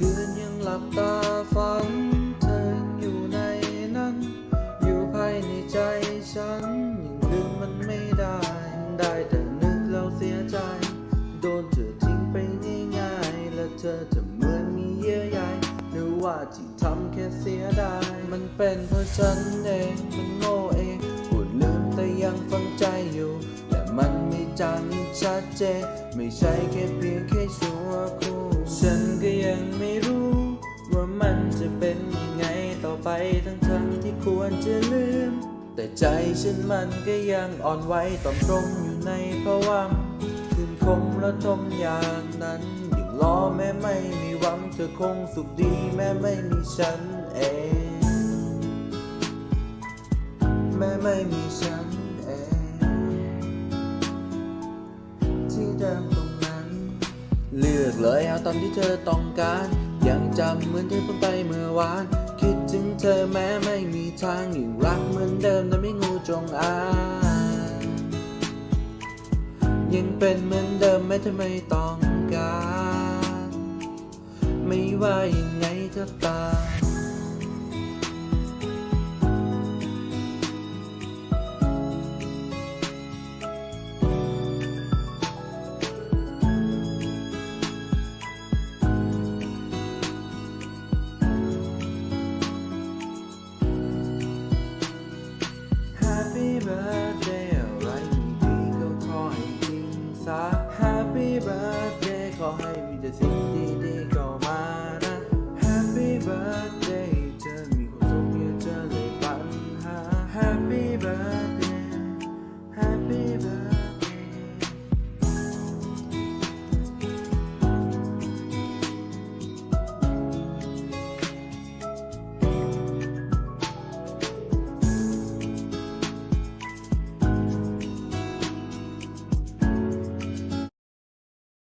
คืนยังหลับตาฝันเธออยู่ในนั้น อยู่ภายในใจฉันยังลืมมันไม่ได้ ได้แต่นึกแล้วเสียใจ โดนเธอทิ้งไปง่ายๆและเธอจะเหมือนมีเยื่อใยหรือว่าที่ทำแค่เสียดายมันเป็นเพราะฉันเองมันโง่เองพูดลืมแต่ยังฝังใจอยู่ แต่มันไม่จำชัดเจนไม่ใช่แค่เพียงแค่ ทั้งทั้งที่ควรจะลืม แต่ใจฉันมันก็ยังอ่อนไหวต่อมตรงอยู่ในภาวะคืนคมและทมอย่างนั้นยังล้อแม้ไม่มีหวังเธอคงสุขดีแม้ไม่มีฉันเอง แม้ไม่มีฉันเอง ที่เดิมตรงนั้น เลือกเลยเอาตามที่เธอต้องการ ยังจำเหมือนที่เพิ่งไปเมื่อวาน คิดถึงเธอแม้ไม่มีทางยังรักเหมือนเดิมแต่ไม่งูจงอางยังเป็นเหมือนเดิมแม้เธอไม่ต้องการ ไม่ว่ายังไงก็ตาม birthday อะไรดีก็ขอให้จริงซะ Happy birthday ขอให้มีแต่สิ่งดี